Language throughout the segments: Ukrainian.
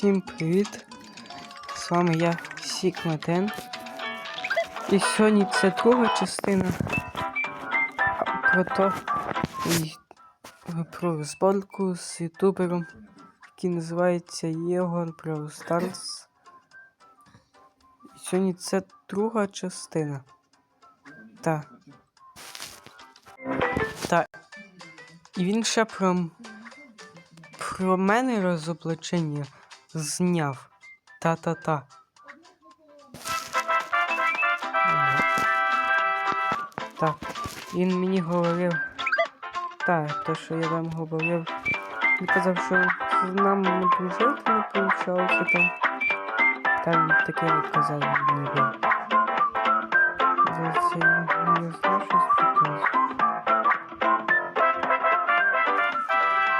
Всім привіт! З вами я Сікметен. І сьогодні це друга частина про то про зборку з ютубером, який називається Єгор Brawl Stars. І сьогодні це друга частина. Та. Та. І він ще про про мене розоблачення зняв. Та-та-та. Так, він мені говорив. Так, то, що я вам говорив. Він казав, що з нами дружити не получалося там. Та він таке казав мені. Що спитаю.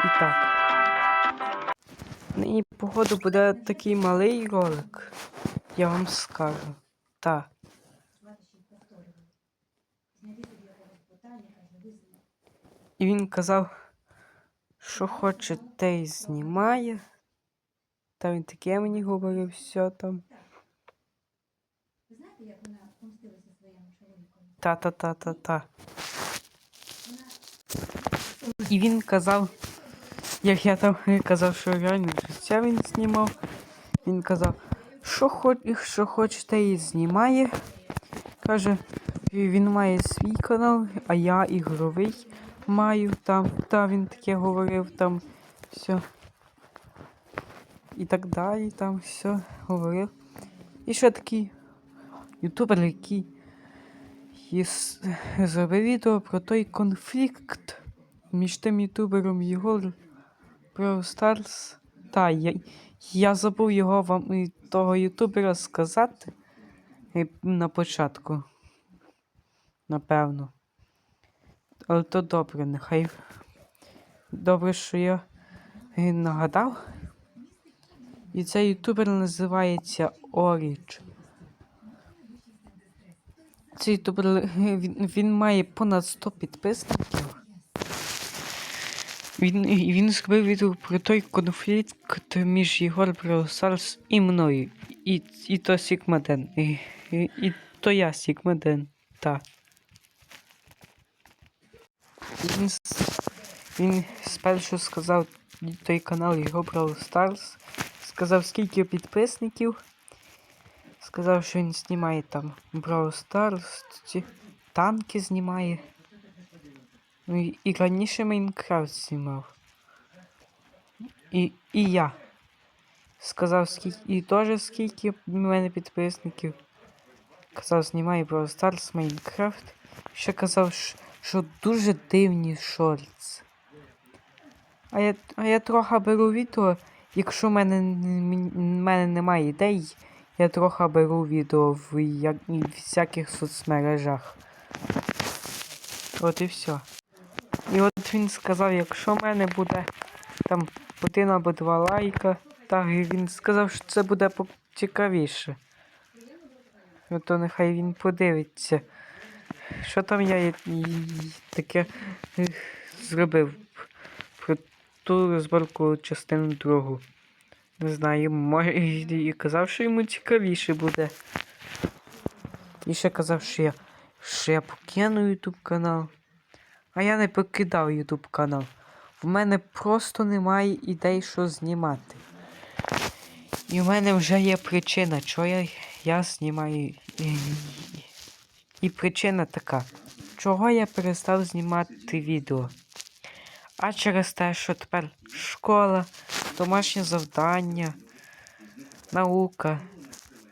І так. Нині, походу, буде такий малий ролик. Я вам скажу. Так. І він казав, що хоче, те й знімає. Та він таке мені говорив, все там. Та-та-та-та-та. І він казав, як я там казав, що реально життя він знімав. Він казав, що хоч, що хочете і знімає. Каже, він має свій канал, а я ігровий маю там. Та він таке говорив там все. І так далі, там все говорив. І ще такий ютубер, який єс- зробив відео про той конфлікт між тим ютубером Єгор Brawl Stars. Та, я, я забув його вам того ютубера сказати на початку. Напевно. Але то добре, нехай. Добре, що я нагадав. І цей ютубер називається Оріч. Цей ютубер він, він має понад 100 підписників. Він, він зробив відео про той конфлікт між Єгор Stars і мною. І, і то Сігмаден. І, і, і то я Сігмаден. Так. Він, він спершу сказав той канал його Brawl Stars. Сказав, скільки підписників. Сказав, що він знімає там Brawl Stars, танки знімає. Ну і раніше Майнкрафт знімав. І, і я. Сказав, скільки. І теж скільки в мене підписників. Казав, знімаю Brawl Stars, Майнкрафт. Ще казав, що, дуже дивні шортс. А я, а я трохи беру відео, якщо в мене, мене немає ідей, я трохи беру відео в, як, в всяких соцмережах. От і все. І от він сказав, якщо в мене буде там один або два лайка, так і він сказав, що це буде цікавіше. Ну то нехай він подивиться. Що там я таке зробив про ту розборку частину другу. Не знаю, може і казав, що йому цікавіше буде. І ще казав, що я, що я покину YouTube канал. А я не покидав YouTube канал. В мене просто немає ідей, що знімати. І в мене вже є причина, чого я, я знімаю. І причина така, чого я перестав знімати відео. А через те, що тепер школа, домашнє завдання, наука,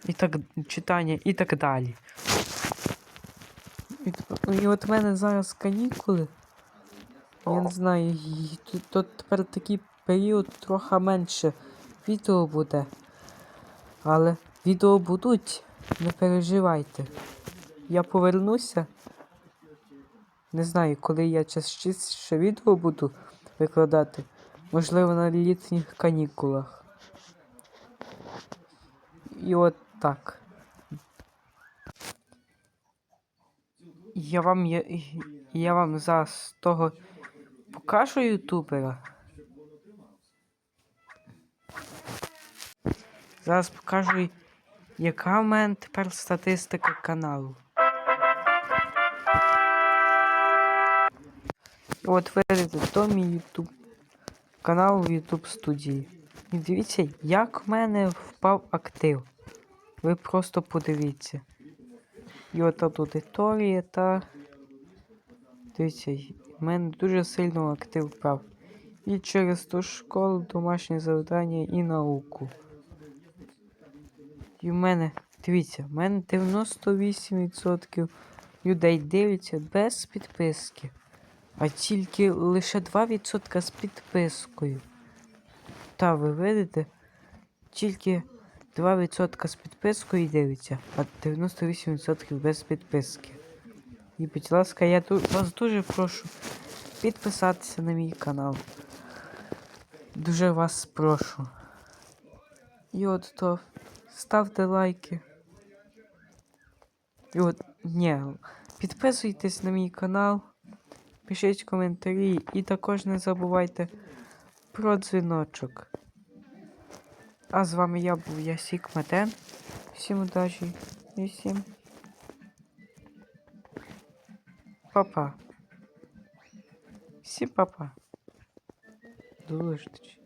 і так, читання і так далі. І, і от в мене зараз канікули. Я не знаю, тут, тут тепер такий період трохи менше відео буде. Але відео будуть, не переживайте. Я повернуся. Не знаю, коли я частіше відео буду викладати. Можливо, на літніх канікулах. І от так. Я вам, я, я вам зараз того покажу ютубера. Зараз покажу, яка в мене тепер статистика каналу. От видите, то мій YouTube канал в YouTube студії. І дивіться, як в мене впав актив. Ви просто подивіться. І от тут аудиторія та. Дивіться, в мене дуже сильно актив впав. І через ту школу, домашнє завдання і науку. І в мене, дивіться, в мене 98% людей дивляться без підписки. А тільки лише 2% з підпискою. Та ви видите? Тільки 2% з підпискою і дивиться, а 98% без підписки. І, будь ласка, я вас дуже прошу підписатися на мій канал. Дуже вас прошу. І от то ставте лайки. І от, ні, підписуйтесь на мій канал, пишіть коментарі і також не забувайте про дзвіночок. А з вами я був Ясік Метен. Всім удачі і всім. Папа. Всім папа. До зустрічі.